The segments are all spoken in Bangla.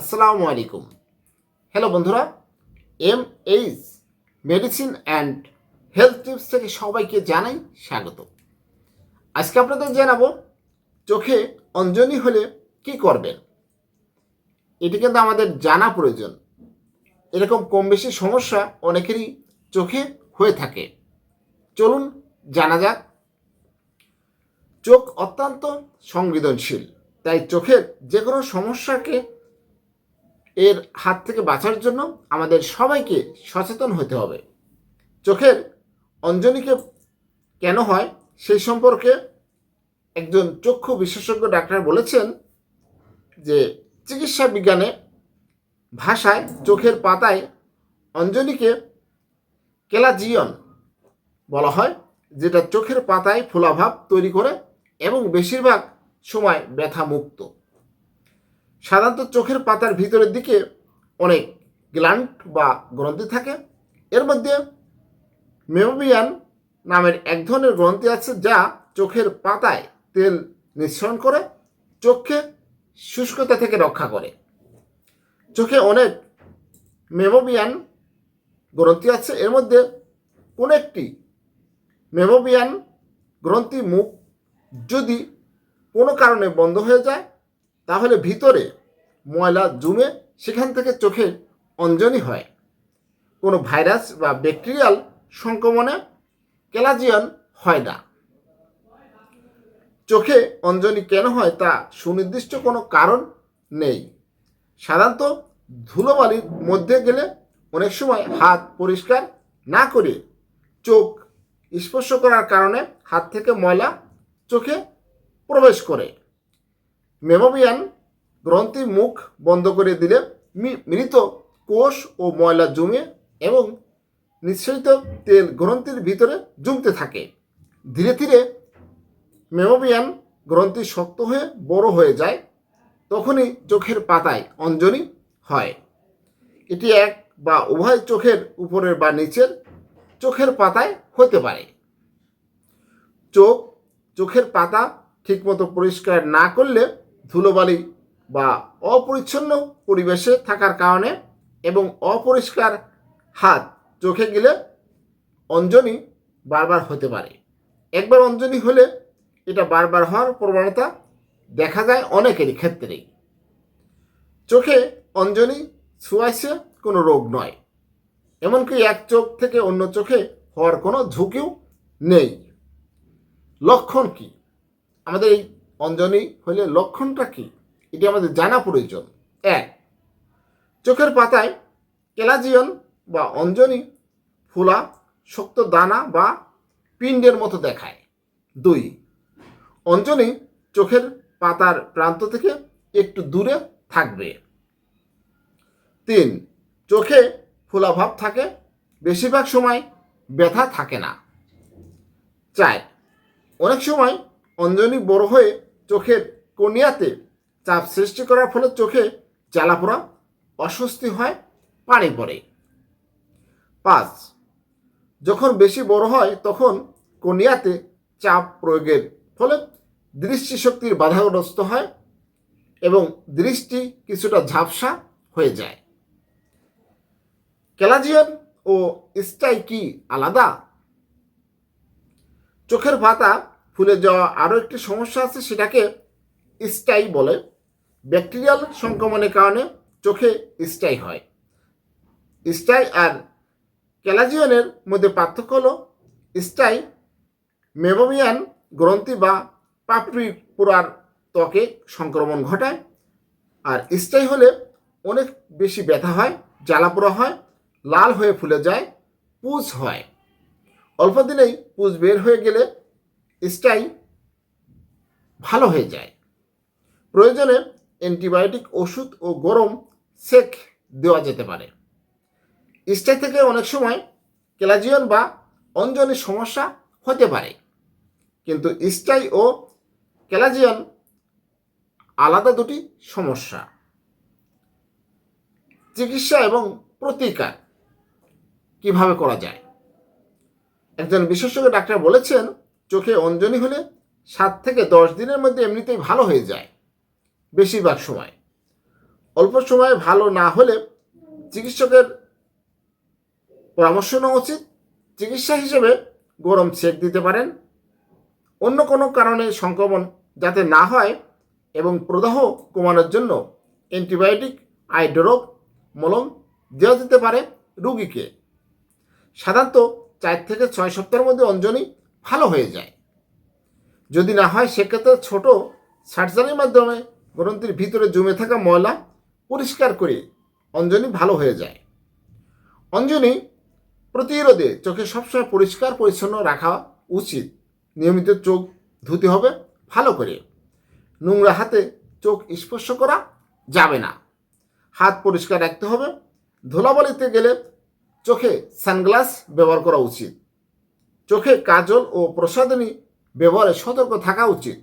আসসালামু আলাইকুম। হ্যালো বন্ধুরা। M H medicine and health tips থেকে সবাইকে জানাই স্বাগত। আজকে আপনাদের জানাব, চোখে অঞ্জনি হলে কি করবেন? এটি কিন্তু আমাদের জানা প্রয়োজন। এরকম কম বেশি সমস্যা অনেকেরই চোখে হয়ে থাকে। চলুন জানা যাক। চোখ অত্যন্ত সংবেদনশীল, তাই চোখের যে কোনো সমস্যাকে এর হাত থেকে বাঁচার জন্য আমাদের সবাইকে সচেতন হতে হবে। চোখের অঞ্জনিকে কেন হয় সেই সম্পর্কে একজন চক্ষু বিশেষজ্ঞ ডাক্তার বলেছেন যে চিকিৎসা বিজ্ঞানে ভাষায় চোখের পাতায় অঞ্জনিকে কেলাজিয়ন বলা হয়, যেটা চোখের পাতায় ফোলাভাব তৈরি করে এবং বেশিরভাগ সময় ব্যথা মুক্ত সাধারণত চোখের পাতার ভিতরের দিকে অনেক গ্লান্ট বা গ্রন্থি থাকে। এর মধ্যে মেমোবিয়ান নামের এক ধরনের গ্রন্থি আছে যা চোখের পাতায় তেল নিঃসরণ করে, চোখকে শুষ্কতা থেকে রক্ষা করে। চোখে অনেক মেমোবিয়ান গ্রন্থি আছে। এর মধ্যে কোনো একটি মেমোবিয়ান গ্রন্থি মুখ যদি কোনো কারণে বন্ধ হয়ে যায় তাহলে ভিতরে ময়লা জমে সেখান থেকে চোখে অঞ্জনি হয়। কোনো ভাইরাস বা ব্যাকটেরিয়াল সংক্রমণে ক্যালাজিয়ান হয় না। চোখে অঞ্জনি কেন হয় তা সুনির্দিষ্ট কোনো কারণ নেই। সাধারণত ধুলোবালির মধ্যে গেলে অনেক সময় হাত পরিষ্কার না করে চোখ স্পর্শ করার কারণে হাত থেকে ময়লা চোখে প্রবেশ করে। মেমোবিয়ান গ্রন্থি মুখ বন্ধ করে দিলে মৃত কোষ ও ময়লা জমে এবং নিঃসরিত তেল গ্রন্থির ভিতরে জমতে থাকে। ধীরে ধীরে মেমোবিয়ান গ্রন্থি শক্ত হয়ে বড় হয়ে যায়, তখনই চোখের পাতায় অঞ্জনি হয়। এটি এক বা উভয় চোখের উপরের বা নিচের চোখের পাতায় হতে পারে। চোখ, চোখের পাতা ঠিকমতো পরিষ্কার না করলে ধুলোবালি বা অপরিচ্ছন্ন পরিবেশে থাকার কারণে এবং অপরিষ্কার হাত চোখে গেলে অঞ্জনি বারবার হতে পারে। একবার অঞ্জনি হলে এটা বারবার হওয়ার প্রবণতা দেখা যায় অনেকেরই ক্ষেত্রেই। চোখে অঞ্জনি ছুঁয়াইছে কোনো রোগ নয়। এমনকি এক চোখ থেকে অন্য চোখে হওয়ার কোনো ঝুঁকিও নেই। লক্ষণ কি? আমাদের এই অঞ্জনি হলে লক্ষণটা কি? এটি আমাদের জানা প্রয়োজন। এক, চোখের পাতায় কেলাজিয়ন বা অঞ্জনী, ফুলা, শক্ত দানা বা পিণ্ডের মতো দেখায়। দুই, অঞ্জনী চোখের পাতার প্রান্ত থেকে একটু দূরে থাকবে। তিন, চোখে ফোলাভাব থাকে, বেশিরভাগ সময় ব্যথা থাকে না। চার, অনেক সময় অঞ্জনী বড় হয়ে চোখের কনিয়াতে চাপ সৃষ্টি করার ফলে চোখে জ্বালাপোড়া অস্বস্তি হয়, পানি পড়ে। পাঁচ, যখন বেশি বড় হয় তখন কনিয়াতে চাপ প্রয়োগের ফলে দৃষ্টিশক্তির বাধাগ্রস্ত হয় এবং দৃষ্টি কিছুটা ঝাপসা হয়ে যায়। ক্যালাজিয়ান ও স্টাই কি আলাদা। চোখের পাতা ফুলে যাওয়া আরও একটি সমস্যা আছে, সেটাকে স্টাই বলে। ব্যাকটেরিয়াল সংক্রমণের কারণে চোখে স্টাই হয়। স্টাই আর ক্যালাজিয়নের মধ্যে পার্থক্য হলো, স্টাই মেমোমিয়ান গ্রন্থি বা পাপড়ি পোড়ার ত্বকে সংক্রমণ ঘটায়, আর স্টাই হলে অনেক বেশি ব্যথা হয়, জ্বালা জ্বালাপোড়া হয়, লাল হয়ে ফুলে যায়, পুজ হয়। অল্প দিনেই পুজ বের হয়ে গেলে স্টাই ভালো হয়ে যায়। প্রয়োজনে অ্যান্টিবায়োটিক ওষুধ ও গরম সেক দেওয়া যেতে পারে। স্টাই থেকে অনেক সময় ক্যালাজিয়ন বা অঞ্জনের সমস্যা হতে পারে। কিন্তু স্টাই ও ক্যালাজিয়ন আলাদা দুটি সমস্যা। চিকিৎসা এবং প্রতিকার কীভাবে করা যায়? একজন বিশেষজ্ঞ ডাক্তার বলেছেন চোখে অঞ্জনি হলে সাত থেকে দশ দিনের মধ্যে এমনিতেই ভালো হয়ে যায়, বেশিরভাগ সময়। অল্প সময়ে ভালো না হলে চিকিৎসকের পরামর্শ নেওয়া উচিত। চিকিৎসা হিসেবে গরম সেক দিতে পারেন। অন্য কোনো কারণে সংক্রমণ যাতে না হয় এবং প্রদাহ কমানোর জন্য অ্যান্টিবায়োটিক আই ড্রপ মলম দেওয়া যেতে পারে রুগীকে। সাধারণত চার থেকে ছয় সপ্তাহের মধ্যে অঞ্জনি ভালো হয়ে যায়। যদি না হয়, সেক্ষেত্রে ছোট সার্জারির মাধ্যমে গ্রন্থির ভিতরে জমে থাকা ময়লা পরিষ্কার করে অঞ্জনি ভালো হয়ে যায়। অঞ্জনি প্রতিরোধে চোখে সবসময় পরিষ্কার, পরিচ্ছন্ন রাখা উচিত। নিয়মিত চোখ ধুতে হবে ভালো করে। নোংরা হাতে চোখ স্পর্শ করা যাবে না। হাত পরিষ্কার রাখতে হবে। ধুলাবালিতে গেলে চোখে সানগ্লাস ব্যবহার করা উচিত। চোখে কাজল ও প্রসাধনী ব্যবহারে সতর্ক থাকা উচিত।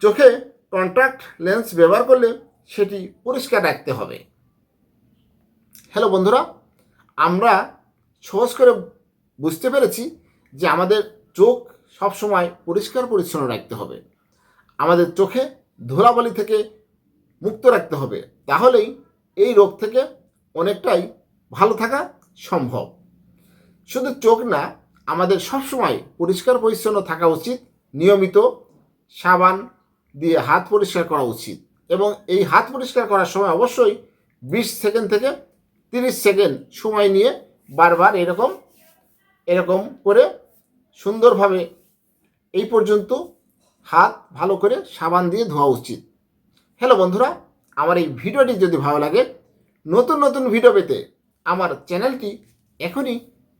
চোখে কন্ট্রাক্ট লেন্স ব্যবহার করলে সেটি পরিষ্কার রাখতে হবে। হ্যালো বন্ধুরা, আমরা সহজ করে বুঝতে পেরেছি যে আমাদের চোখ সবসময় পরিষ্কার পরিচ্ছন্ন রাখতে হবে। আমাদের চোখে ধুলাবালি থেকে মুক্ত রাখতে হবে। তাহলেই এই রোগ থেকে অনেকটাই ভালো থাকা সম্ভব। শুধু চোখ না, আমাদের সবসময় পরিষ্কার পরিচ্ছন্ন থাকা উচিত, নিয়মিত সাবান দিয়ে হাত পরিষ্কার করা উচিত। এবং এই হাত পরিষ্কার করার সময় অবশ্যই বিশ সেকেন্ড থেকে তিরিশ সেকেন্ড সময় নিয়ে বারবার এরকম এরকম করে সুন্দরভাবে এই পর্যন্ত হাত ভালো করে সাবান দিয়ে ধোয়া উচিত। হ্যালো বন্ধুরা, আমার এই ভিডিওটি যদি ভালো লাগে, নতুন নতুন ভিডিও পেতে আমার চ্যানেলটি এখনই